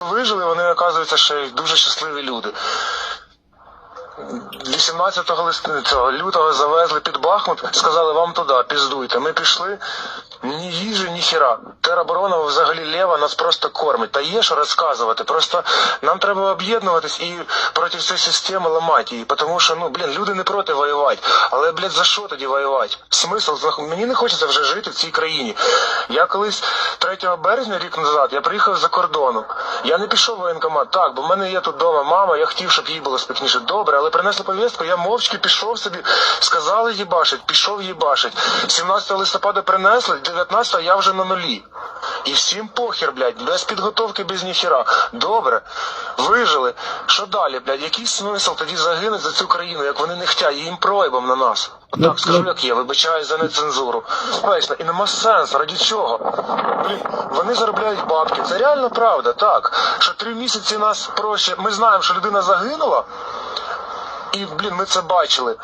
вижили, вони, оказується, ще дуже щасливі люди. 18 лист- цього лютого завезли під Бахмут, сказали вам туди, піздуйте. Ми пішли, ні їжі, ні хіра. Тероборона взагалі лєва нас просто кормить. Та є що розказувати. Просто нам треба об'єднуватись і проти цієї системи ламати її. Тому що, ну, блін, люди не проти воювати. Але, блядь, за що тоді воювати? Смисл? Знах- Мені не хочеться вже жити в цій країні. Я колись 3 березня, рік назад, я приїхав за кордону. Я не пішов в воєнкомат, так, бо в мене є тут вдома мама, я хотів, щоб їй було спокійніше. Добре, але принесли повістку, я мовчки пішов собі, сказали їбашить, пішов їбашить. 17 листопада принесли, 19 я вже на нулі. І всім похер, блядь, без підготовки, без ніхіра. Добре, вижили. Що далі, блядь? Який смисл тоді загинуть за цю країну, як вони не хотять, їм проїбом на нас? Ну, Так, скажу, ну. як є, вибачаюсь за нецензуру. Вечно, і нема сенсу, раді чого? Блін, вони заробляють бабки. Це реально правда, так. Що три місяці нас проще. Ми знаємо, що людина загинула, і, блін, ми це бачили.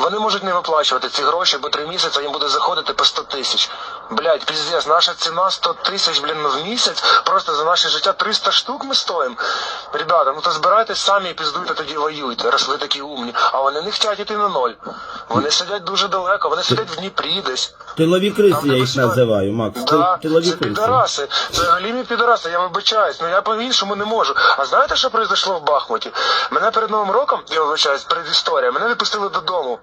Вони можуть не виплачувати ці гроші, бо три місяці їм буде заходити по 100 тисяч. Блять, піздець, наша ціна 100 тисяч, блін, в місяць. Просто за наше життя 300 штук ми стоїмо. Ребята, ну то збирайтесь самі і піздуйте тоді воюйте, раз ви такі умні. А вони не хочуть йти на ноль. Вони сидять дуже далеко, вони сидять в Дніпрі десь. Тилові криси, Там, я їх називаю, Макс. Ти- Да, Тилові це підараси. Це галімі підараси, я вибачаюсь. Ну я по-іншому не можу. А знаєте, що произошло в Бахмуті? Мене перед Новим роком, я вибачаюсь, предісторія, мене відпустили додому.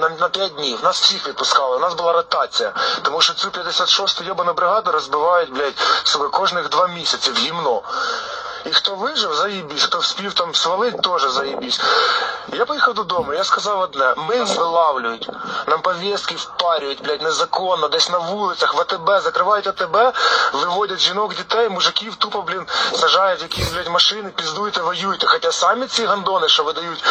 На, на 5 днів. Нас всіх відпускали, у нас була ротація. Тому що цю 56-ту йобану бригаду розбивають, блядь, сука, кожних два місяці в гімно. І хто вижив, заїбісь, хто вспів там свалить, теж заїбісь. Я поїхав додому, я сказав одне, ми вилавлюють, нам повістки впарюють, блядь, незаконно, десь на вулицях, в АТБ, закривають АТБ, виводять жінок, дітей, мужиків тупо, блін, сажають якісь, блядь, машини, піздуйте, воюйте. Хоча самі ці гандони, що видають,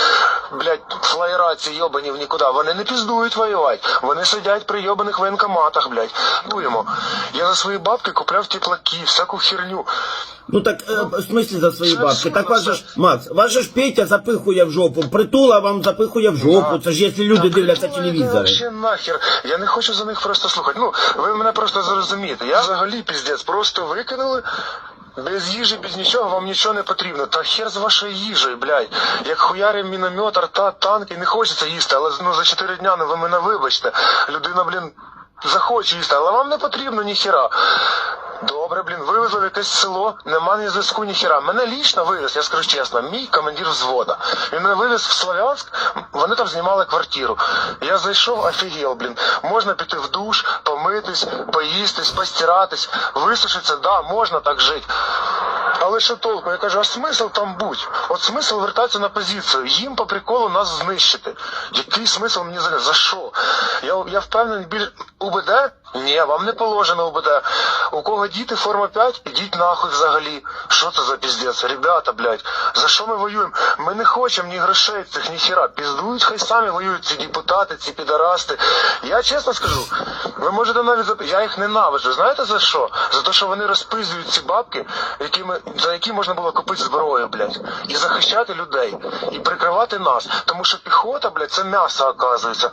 блядь, флаєра ці йобані в нікуди, вони не піздують воювати. Вони сидять при йобаних воєнкоматах, блядь. Дуємо. Я за свої бабки купляв теплаки, всяку херню. Ну так е, в смислі за свої бабки. Так вас же ж, Макс, вас же ж Петя запихує в жопу, притула вам запихує в жопу. Це ж якщо люди дивляться прикольно, телевізори. Вообще нахер. Я не хочу за них просто слухати. Ну, ви мене просто зрозумієте. Я взагалі піздець, просто викинули. Без їжі, без нічого, вам нічого не потрібно. Та хер з вашою їжею, блядь. Як хуярим міномет, арта, танки, не хочеться їсти, але ну за 4 дня, ну ви мене вибачте. Людина, блін, захоче їсти, але вам не потрібно ніхіра. Добре, блін, вивезли в якесь село, нема ні зв'язку, ні хіра. Мене лічно вивез, я скажу чесно, мій командир взвода. Він мене вивез в Слов'янськ, вони там знімали квартиру. Я зайшов, офігел, блін. Можна піти в душ, помитись, поїстись, постиратись, висушитися, да, можна так жити. Але що толку? Я кажу, а смисл там будь? От смисл вертатися на позицію. Їм по приколу нас знищити. Який смисл мені за, що? Я, я впевнений, біль УБД? Ні, вам не положено УБД. У кого діти форма 5, ідіть нахуй взагалі. Що це за піздець? Ребята, блядь, за що ми воюємо? Ми не хочемо ні грошей цих, ні хіра. Піздують, хай самі воюють ці депутати, ці підарасти. Я чесно скажу, ви можете навіть зап- я їх ненавиджу. Знаєте за що? За те, що вони розпиздують ці бабки, якими, за які можна було купити зброю, блядь, і захищати людей, і прикривати нас. Тому що піхота, блядь, це м'ясо, оказується.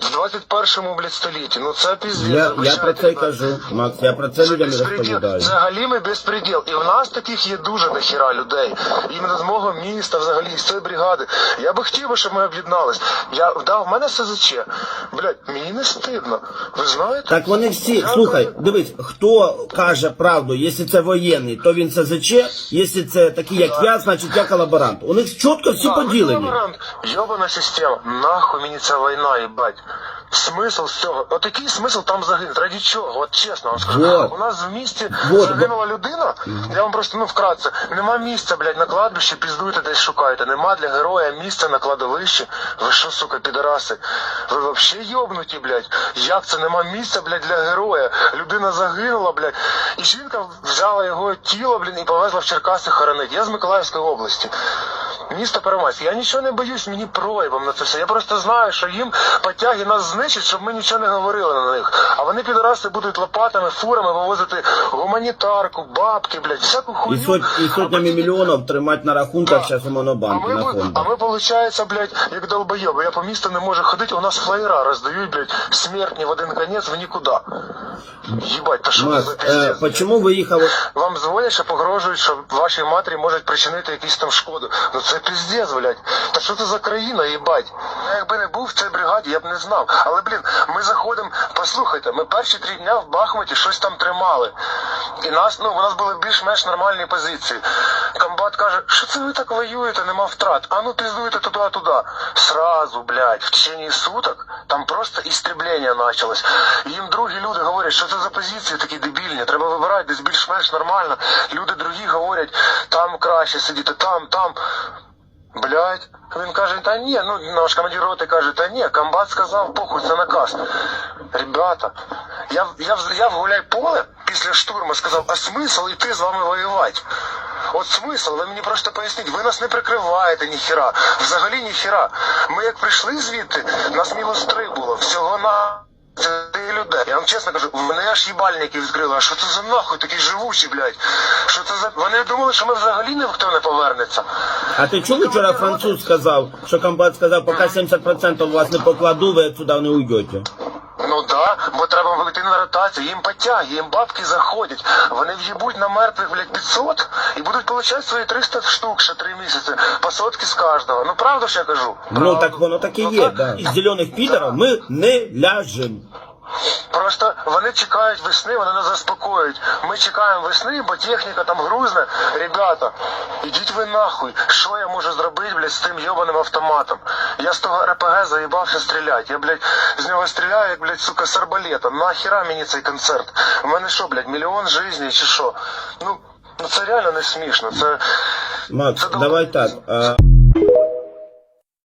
В 21 блядь, столітті. Ну це піздець. Я, я про це й кажу, Макс, я про це людям і безпреділ. розповідаю. Це галімий безпреділ. І в нас таких є дуже дохіра людей. Іменно з мого міста, взагалі, з цієї бригади. Я би хотів би, щоб ми об'єднались. Я да, в мене СЗЧ. Блядь, мені не стидно. Ви знаєте? Так вони всі, Я слухай, кажу, дивись, хто каже правду, якщо це воєнний, то він СЗЧ, якщо це такий, як я, значить я колаборант. У них чітко всі Так, поділені. колаборант. Йобана система. Нахуй мені ця війна, їбать. Смисл з цього. От який смисл там загинути? Раді чого? От чесно вам скажу. Вот. У нас в місті Вот, загинула людина. Я вам просто ну вкратце. Нема місця, блядь, на кладбищі, піздуйте десь шукаєте. Нема для героя місця на кладовищі. Ви що, сука, підараси? Ви вообще йобнуті, блядь. Як це нема місця, блядь, для героя? Людина загинула, блядь. І жінка взяла його тіло, блін, і повезла в Черкаси хоронити. Я з Миколаївської області. Місто Первомайськ. Я нічого не боюсь, мені проявом на це все. Я просто знаю, що їм потяги нас знищать, щоб ми нічого не говорили на них. А вони підраси будуть лопатами, фурами вивозити гуманітарку, бабки, блядь, всяку І, сот, і сотнями мільйонів тримати на рахунках зараз у А монобанку ми, на а ми, получается, блядь, як долбойоби. Я по місту не можу ходити, у нас флаєра роздають, блядь, смертні в один конець в нікуди. Їбать, та що Макс, за э, пиздец? почему выехал? Вам дзвонять, що погрожують, що вашій матері можуть причинити якусь там шкоду. Ну це піздець, блядь. Та що це за країна, їбать? Я якби не був в цій бригаді, я б не знав. Але, блін, ми заходимо, послухайте, ми перші три дня в Бахмуті щось там тримали. І нас, ну, у нас були більш-менш нормальні позиції. Комбат каже, що це ви так воюєте, нема втрат. А ну піздуєте туди-туди. Сразу, блядь, в течение суток там просто істреблення почалось. Їм другі люди говорять, що це за позиції такі дебільні, треба вибирати десь більш-менш нормально. Люди другі говорять, там краще сидіти, там, там. Блядь. Він каже, та ні, ну наш командир роти каже, та ні, комбат сказав, похуй, це наказ. Ребята, я, я, я в гуляй поле після штурму сказав, а смисл йти з вами воювати? От смисл, ви мені просто поясніть, ви нас не прикриваєте ніхіра. Взагалі ніхіра. Ми як прийшли звідти, нас мінус три було, всього на людей. Я вам чесно кажу, мене аж їбальники відкрили. А що це за нахуй такі живучі, блядь? Що це за. Вони думали, що ми взагалі ніхто не повернеться. А ти чув вчора француз сказав, що комбат сказав, поки 70% вас не покладу, ви отсюда не уйдете. Ну да, бо треба вийти на ротацію, їм потяг, їм бабки заходять. Вони в'їбуть на мертвих, блядь, 500 і будуть получати свої 300 штук ще 3 місяці, по сотки з кожного. Ну правда ж я кажу? Ну так воно так і Ну, є, так. да. Із зелених підерів ми не ляжемо. Просто вони чекають весни, вони нас заспокоюють. Ми чекаємо весни, бо техніка там грузна. Ребята, ідіть ви нахуй. Що я можу зробити, блядь, з тим йобаним автоматом? Я з того РПГ заїбався стріляти. Я, блядь, з нього стріляю, як, блядь, сука, з арбалета. Нахіра мені цей концерт? У мене що, блядь, мільйон жизней чи що? Ну, ну це реально не смішно. Це. Макс, Це давай так. а,